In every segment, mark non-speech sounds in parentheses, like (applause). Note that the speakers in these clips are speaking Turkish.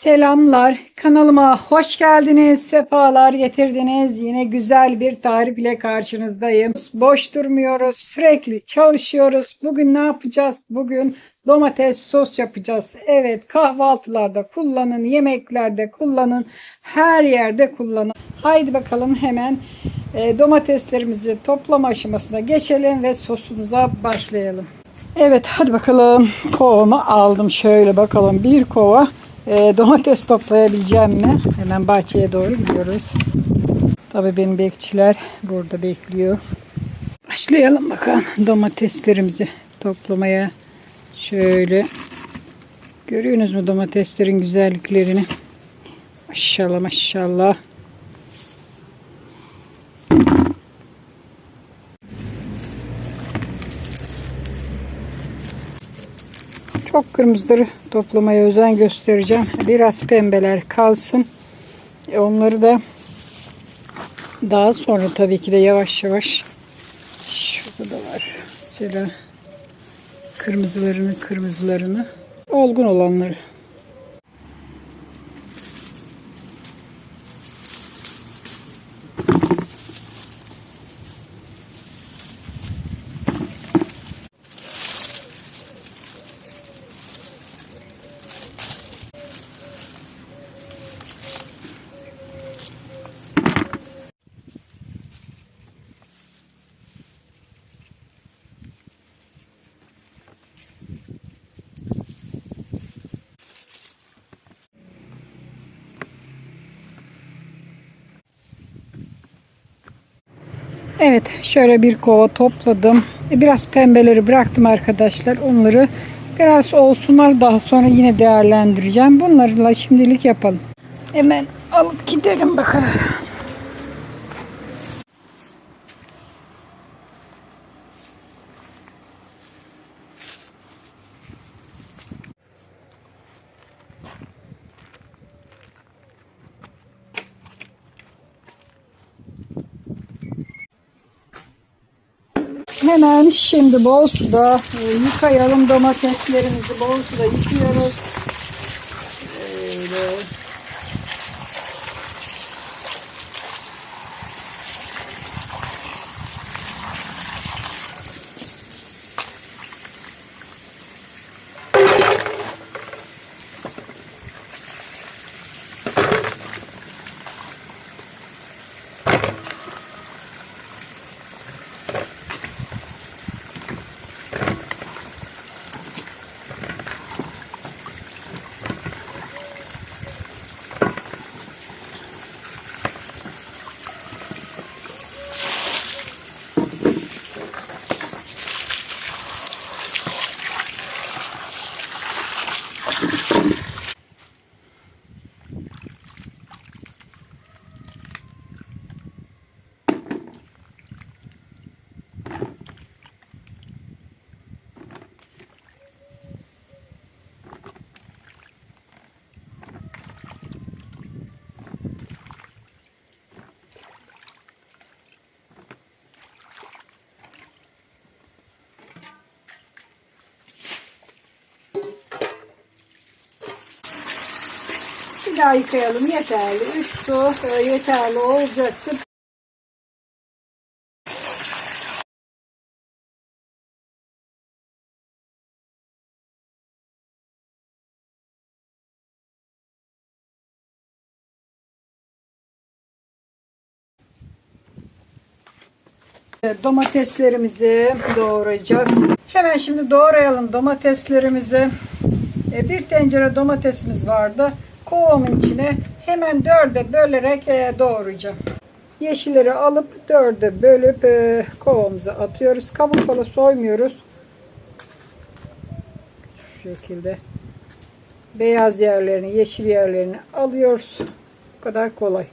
Selamlar. Kanalıma hoş geldiniz. Sefalar getirdiniz. Yine güzel bir tarif ile karşınızdayım. Boş durmuyoruz. Sürekli çalışıyoruz. Bugün ne yapacağız? Bugün domates sos yapacağız. Evet kahvaltılarda kullanın, yemeklerde kullanın, her yerde kullanın. Haydi bakalım hemen e, domateslerimizi toplama aşamasına geçelim ve sosumuza başlayalım. Evet hadi bakalım kovamı aldım şöyle bakalım bir kova e, domates toplayabileceğim mi? Hemen bahçeye doğru gidiyoruz. Tabii benim bekçiler burada bekliyor. Başlayalım bakalım domateslerimizi toplamaya. Şöyle görüyorsunuz mu domateslerin güzelliklerini? Maşallah maşallah. Çok kırmızıları toplamaya özen göstereceğim. Biraz pembeler kalsın. E onları da daha sonra tabii ki de yavaş yavaş şurada da var. Mesela kırmızılarını kırmızılarını olgun olanları. Evet şöyle bir kova topladım. E, Biraz pembeleri bıraktım arkadaşlar. Onları biraz olsunlar daha sonra yine değerlendireceğim. Bunlarla şimdilik yapalım. Hemen alıp gidelim bakalım. Hemen şimdi bol suda e, yıkayalım domateslerimizi bol suda yıkıyoruz. Daha yıkayalım yeterli. 3 su e, yeterli olacaktır. Domateslerimizi doğrayacağız. Hemen şimdi doğrayalım domateslerimizi. E, Bir tencere domatesimiz vardı. Kovamın içine hemen dörde bölerek e, doğrayacağım. Yeşilleri alıp dörde bölüp e, kovamıza atıyoruz. Kabuk falan soymuyoruz. Şu şekilde. Beyaz yerlerini, yeşil yerlerini alıyoruz. Bu kadar kolay.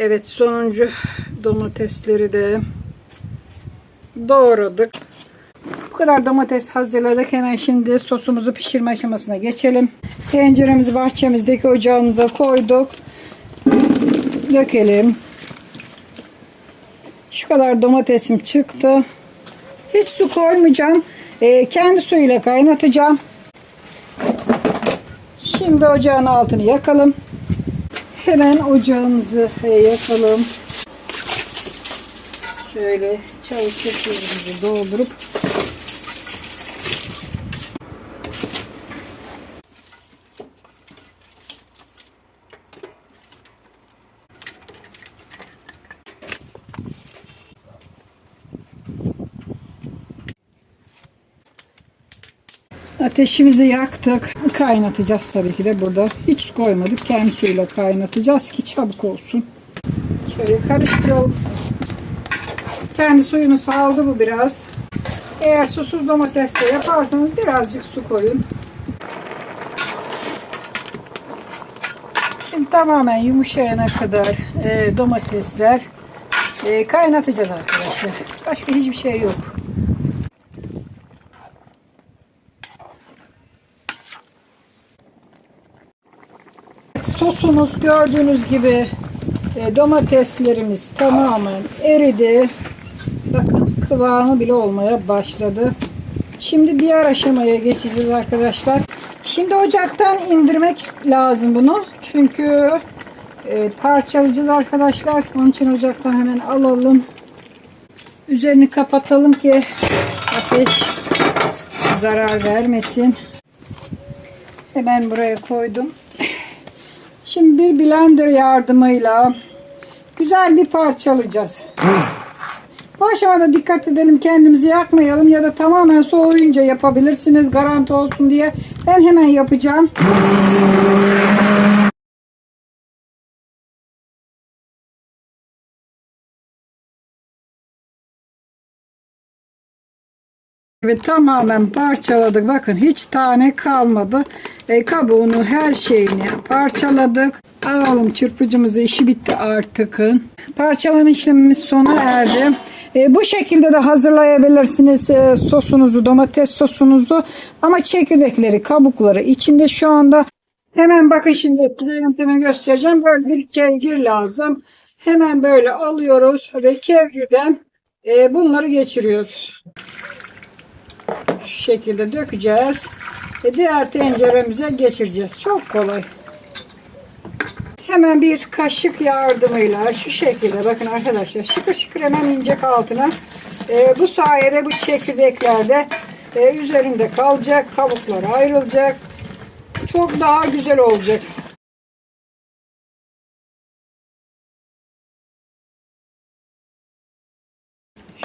Evet sonuncu domatesleri de doğradık. Bu kadar domates hazırladık. Hemen şimdi sosumuzu pişirme aşamasına geçelim. Tenceremizi bahçemizdeki ocağımıza koyduk. Dökelim. Şu kadar domatesim çıktı. Hiç su koymayacağım. Ee, kendi suyuyla kaynatacağım. Şimdi ocağın altını yakalım. Hemen ocağımızı e, yakalım. Şöyle çay çekirimizi doldurup Ateşimizi yaktık. Kaynatacağız tabii ki de burada. Hiç su koymadık. Kendi suyuyla kaynatacağız ki çabuk olsun. Şöyle karıştıralım. Kendi suyunu saldı bu biraz. Eğer susuz domates de yaparsanız birazcık su koyun. Şimdi tamamen yumuşayana kadar e, domatesler e, kaynatacağız arkadaşlar. Başka hiçbir şey yok. Sosumuz gördüğünüz gibi e, domateslerimiz tamamen eridi. Bakın kıvamı bile olmaya başladı. Şimdi diğer aşamaya geçeceğiz arkadaşlar. Şimdi ocaktan indirmek lazım bunu. Çünkü e, parçalayacağız arkadaşlar. Onun için ocaktan hemen alalım. Üzerini kapatalım ki ateş zarar vermesin. Hemen buraya koydum. Şimdi bir blender yardımıyla güzel bir parçalayacağız. Bu aşamada dikkat edelim kendimizi yakmayalım ya da tamamen soğuyunca yapabilirsiniz garanti olsun diye. Ben hemen yapacağım. Evet tamamen parçaladık. Bakın hiç tane kalmadı. E, kabuğunu her şeyini parçaladık. Alalım çırpıcımızı işi bitti artık. Parçalama işlemimiz sona erdi. E, bu şekilde de hazırlayabilirsiniz e, sosunuzu, domates sosunuzu. Ama çekirdekleri, kabukları içinde şu anda. Hemen bakın şimdi yöntemi göstereceğim. Böyle bir kevgir lazım. Hemen böyle alıyoruz ve kevgirden e, bunları geçiriyoruz. Şu şekilde dökeceğiz. Ve diğer tenceremize geçireceğiz. Çok kolay. Hemen bir kaşık yardımıyla şu şekilde bakın arkadaşlar şıkır şıkır hemen inecek altına. Ee, bu sayede bu çekirdekler de e, üzerinde kalacak. Kabuklar ayrılacak. Çok daha güzel olacak.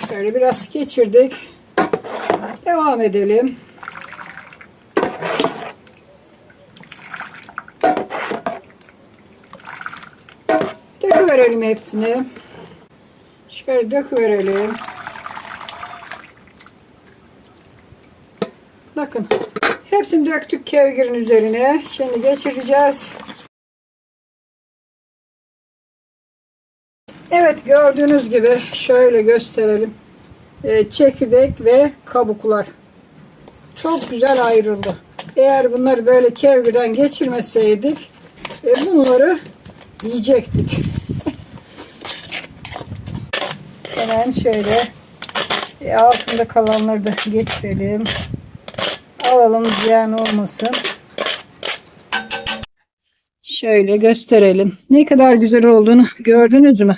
Şöyle biraz geçirdik. Devam edelim. Döküverelim hepsini. Şöyle döküverelim. Bakın. Hepsini döktük kevgirin üzerine. Şimdi geçireceğiz. Evet gördüğünüz gibi şöyle gösterelim. Ee, çekirdek ve kabuklar. Çok güzel ayrıldı. Eğer bunları böyle kevgirden geçirmeseydik e, bunları yiyecektik. (laughs) Hemen şöyle e, altında kalanları da geçirelim. Alalım ziyan olmasın. Şöyle gösterelim. Ne kadar güzel olduğunu gördünüz mü?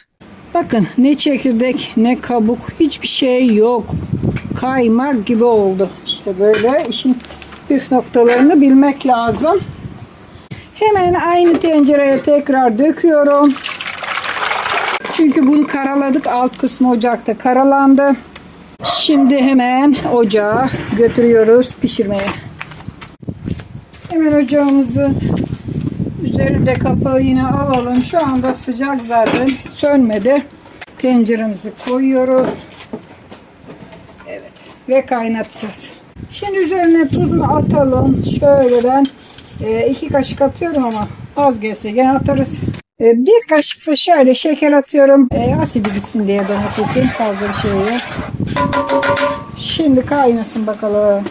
Bakın ne çekirdek ne kabuk hiçbir şey yok. Kaymak gibi oldu. İşte böyle işin püf noktalarını bilmek lazım. Hemen aynı tencereye tekrar döküyorum. Çünkü bunu karaladık. Alt kısmı ocakta karalandı. Şimdi hemen ocağa götürüyoruz pişirmeye. Hemen ocağımızı üzerinde kapağı yine alalım. Şu anda sıcak zaten sönmedi. Tenceremizi koyuyoruz. Evet. Ve kaynatacağız. Şimdi üzerine tuzunu atalım. Şöyle ben e, iki kaşık atıyorum ama az gelse gene atarız. E, bir kaşık da şöyle şeker atıyorum. E, asidi gitsin diye domatesin fazla bir şey yok. Şimdi kaynasın bakalım.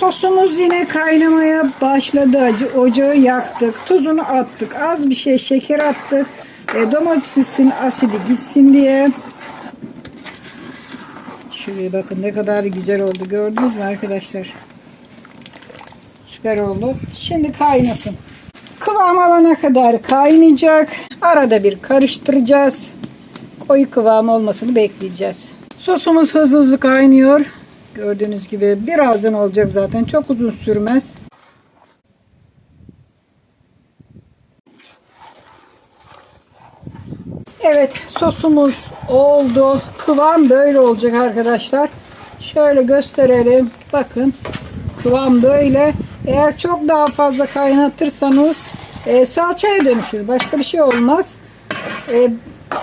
Sosumuz yine kaynamaya başladı. Acı- Ocağı yaktık. Tuzunu attık. Az bir şey şeker attık. E, domatesin asidi gitsin diye. Şuraya bakın ne kadar güzel oldu. Gördünüz mü arkadaşlar? Süper oldu. Şimdi kaynasın. Kıvam alana kadar kaynayacak. Arada bir karıştıracağız. Koyu kıvam olmasını bekleyeceğiz. Sosumuz hızlı hızlı kaynıyor. Gördüğünüz gibi birazdan olacak zaten. Çok uzun sürmez. Evet sosumuz oldu. Kıvam böyle olacak arkadaşlar. Şöyle gösterelim. Bakın kıvam böyle. Eğer çok daha fazla kaynatırsanız e, salçaya dönüşür. Başka bir şey olmaz. E,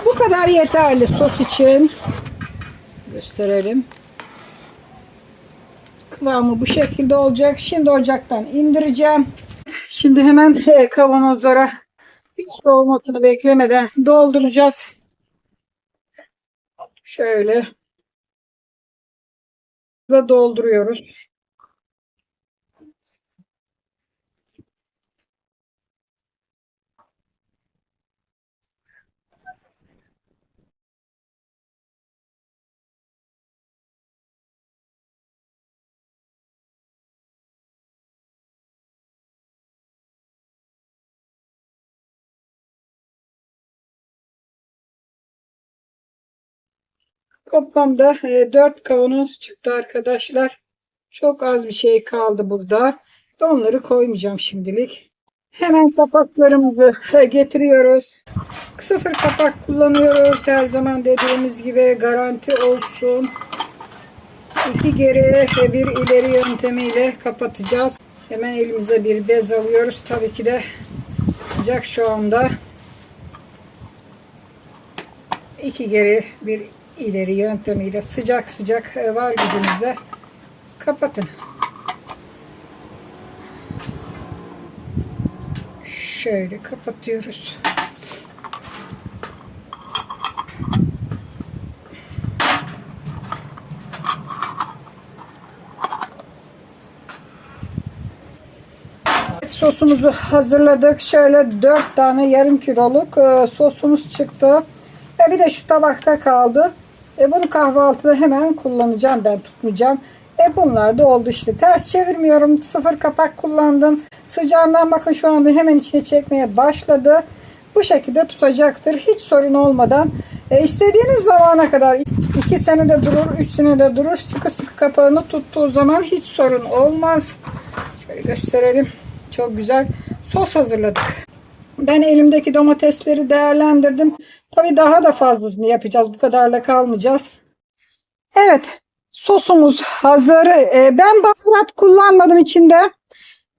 bu kadar yeterli sos için. Gösterelim. Kıvamı bu şekilde olacak. Şimdi ocaktan indireceğim. Şimdi hemen e, kavanozlara hiç soğumasını beklemeden dolduracağız. Şöyle da dolduruyoruz. Toplamda 4 kavanoz çıktı arkadaşlar. Çok az bir şey kaldı burada. Onları koymayacağım şimdilik. Hemen kapaklarımızı e, getiriyoruz. Sıfır kapak kullanıyoruz. Her zaman dediğimiz gibi garanti olsun. İki geri ve bir ileri yöntemiyle kapatacağız. Hemen elimize bir bez alıyoruz. Tabii ki de sıcak şu anda. İki geri bir ileri yöntemiyle sıcak sıcak e, var gücünüzle kapatın. Şöyle kapatıyoruz. Sosumuzu hazırladık. Şöyle 4 tane yarım kiloluk e, sosumuz çıktı. Ve bir de şu tabakta kaldı. E, bunu kahvaltıda hemen kullanacağım ben tutmayacağım. E bunlar da oldu işte. Ters çevirmiyorum. Sıfır kapak kullandım. Sıcağından bakın şu anda hemen içine çekmeye başladı. Bu şekilde tutacaktır. Hiç sorun olmadan. E, istediğiniz zamana kadar 2 senede durur, 3 senede durur. Sıkı sıkı kapağını tuttuğu zaman hiç sorun olmaz. Şöyle gösterelim. Çok güzel sos hazırladık. Ben elimdeki domatesleri değerlendirdim. Tabii daha da fazlasını yapacağız. Bu kadarla kalmayacağız. Evet. Sosumuz hazır. Ee, ben baharat kullanmadım içinde.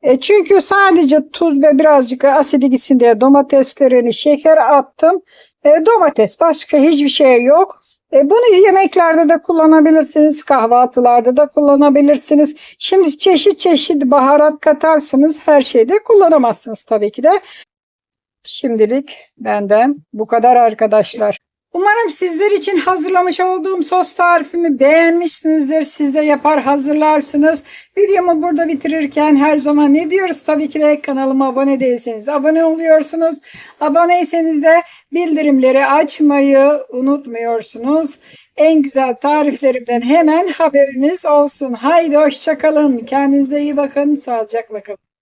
E, çünkü sadece tuz ve birazcık asidi gitsin diye domateslerini şeker attım. E, domates başka hiçbir şey yok. Bunu yemeklerde de kullanabilirsiniz. Kahvaltılarda da kullanabilirsiniz. Şimdi çeşit çeşit baharat katarsınız. Her şeyde kullanamazsınız tabii ki de. Şimdilik benden bu kadar arkadaşlar. Umarım sizler için hazırlamış olduğum sos tarifimi beğenmişsinizdir. Siz de yapar hazırlarsınız. Videomu burada bitirirken her zaman ne diyoruz? Tabii ki de kanalıma abone değilseniz abone oluyorsunuz. Aboneyseniz de bildirimleri açmayı unutmuyorsunuz. En güzel tariflerimden hemen haberiniz olsun. Haydi hoşçakalın. Kendinize iyi bakın. Sağlıcakla kalın.